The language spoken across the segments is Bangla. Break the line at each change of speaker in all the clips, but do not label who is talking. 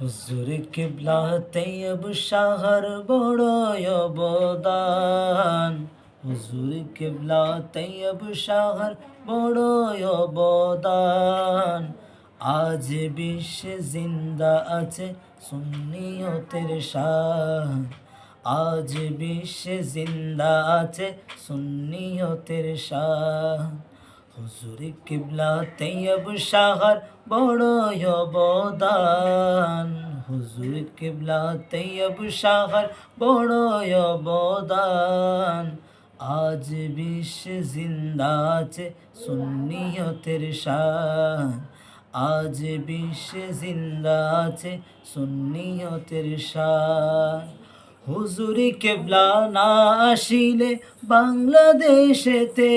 হুজুর কিবলা তৈয়ব শাহর বড় অবদান। হুজুর কিবলা তৈয়ব শাহর বড় অবদান। আজ বিশ্বে জিন্দা আছে সুন্নিয়তের শাহ। আজ বিশ্বে জিন্দা আছে সুন্নিয়তের শাহ। হুজুর কিবলা তৈয়ব শাহর বড় অবদান। হুজুর কিবলা তৈয়ব শাহর বড় অবদান। আজ বিশ্বে জিন্দা আছে সুন্নিয়তের শান। আজ বিশ্বে জিন্দা আছে সুন্নিয়তের শান। হুজুরি কেবলা না আসিলে বাংলাদেশেতে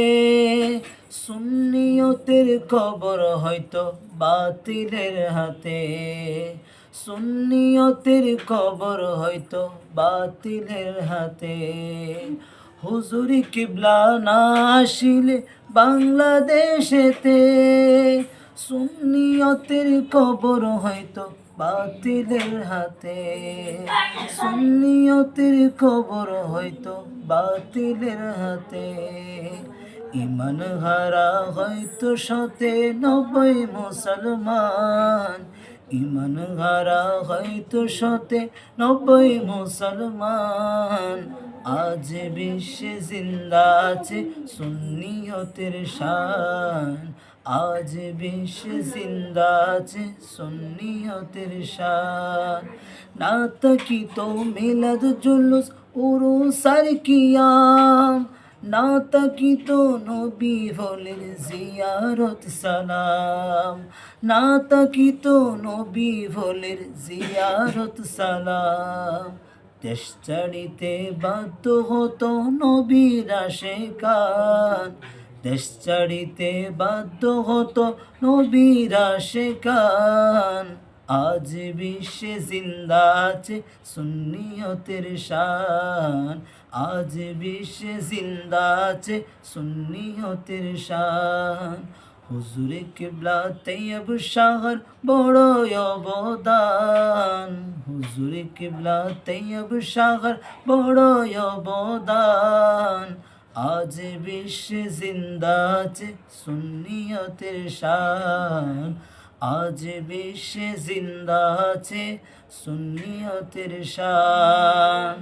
সুন্নিয়তের কবর হয়তো বাতিলের হাতে। সুন্নিয়তের কবর হয়তো বাতিলের হাতে। হুজুরি কিবলা না আসিলে বাংলাদেশেতে সুন্নিয়তের কবর হয়তো বাতিলের হাতে। সুন্নিয়তের কবর হয়তো বাতিলের হাতে। ইমান হারা হয়তো শতে নব্বই মুসলমান। ইমান হারা হয়তো শতে নব্বই মুসলমান। আজ বিশ্বে জিন্দা আছে সুন্নিয়তের শান। আজ বিশ্বে জিন্দা আছে সুন্নিয়তের শান। না তাকি তো মিলাদ জুলুস উরুস আর কিয়াম। না তাকি তো নবী বলেন জিয়ারত সালাম। না তাকি তো নবী বলেন জিয়ারত সালাম। দেশ ছাড়িতে বাধ্য হতো নবীরা শেখান দেশ ছাড়িতে বাধ্য হতো নবীরা শেখান আজ বিশ্বে জিন্দা আছে সুন্নিয়তের শান। আজ বিশ্বে জিন্দা আছে সুন্নিয়তের শান। হুজুরে কিবলা তৈয়ব শাহর বড় অবদান। হুজুরে কিবলা তৈয়ব শাহর বড় অবদান। আজ বিশ্বে জিন্দা আছে সুন্নিয়তের শান। আজ বিশ্বে জিন্দা আছে সুন্নিয়তের শান।